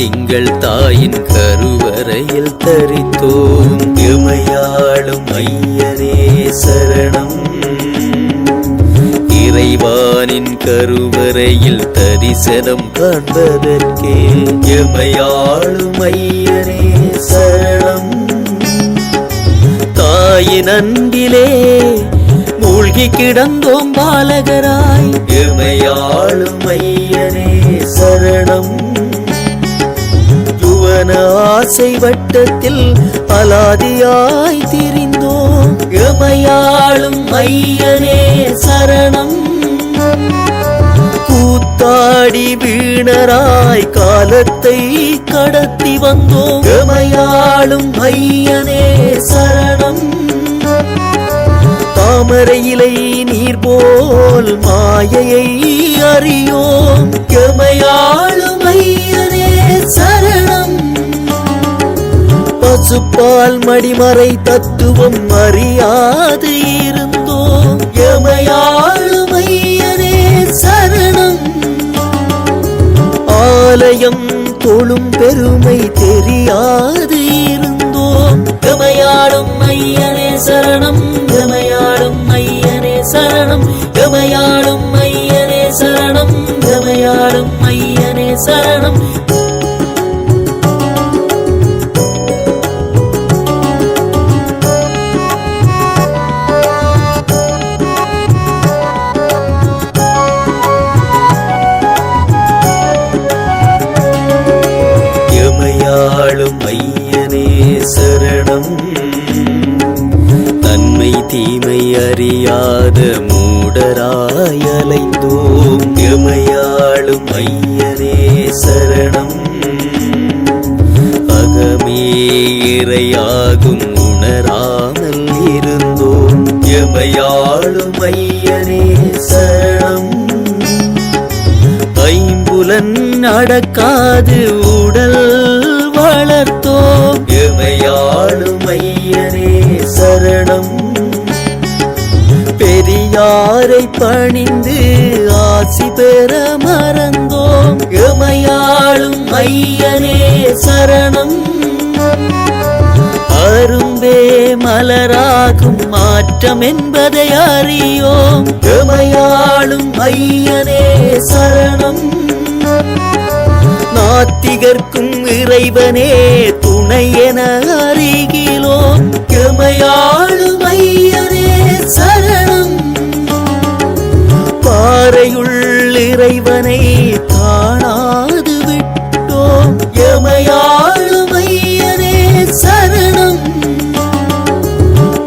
திங்கள் தாயின் கருவறையில் தரித்தோம். எமையாளும் ஐயனே சரணம். இறைவானின் கருவறையில் தரிசனம் காண்பதற்கே எமையாளும் ஐயனே சரணம். தாயின் அன்பிலே மூழ்கி கிடந்தோம் பாலகராய். எமையாளும் ஐயனே சரணம். ஆசை வட்டத்தில் அலாதியாய் திரிந்தோம். எமையாளும் ஐயனே சரணம். கூத்தாடி வீணராய் காலத்தை கடத்தி வந்தோம். எமையாளும் ஐயனே சரணம். தாமரை இலை நீர் போல் மாயையை அறியோம். எமையாளும் பசுப்பால் மடிமறை தத்துவம் அறியாது இருந்தோம். எமையாளுமையரே சரணம். ஆலயம் தொழும் பெருமை தெரியாது இருந்தோம். எமையாடும் ஐயனே சரணம். எமையாடும் ஐயனே சரணம். நன்மை தீமை அறியாத மூடராயலைந்தோம் எமையாளும் ஐயனே சரணம். அகமே இறையாகும் உணராமல் இருந்தோம். எமையாளும் ஐயனே சரணம். ஐம்புலன் நடக்காது உடல் வளர்த்தோம். சரணம். பெரியாரை பணிந்து ஆசி பெற மறந்தோம். எமையாளும் ஐயனே சரணம். அரும்பே மலராகும் மாற்றம் என்பதை அறியோம். எமையாளும் ஐயனே சரணம். நாத்திகர்க்கும் இறைவனே துணை என ஆளும் ஐயனே சரணம். பாறையுள் இறைவனை காணாது விட்டோம். எமையாளும் ஐயனே சரணம்.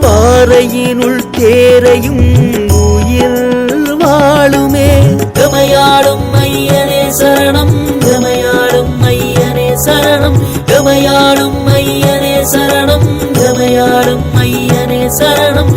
பாறையினுள் தேரையும் சரணம். கவையாடும் ஐயனே சரணம். கவையாடும் ஐயனே சரணம்.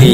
நீ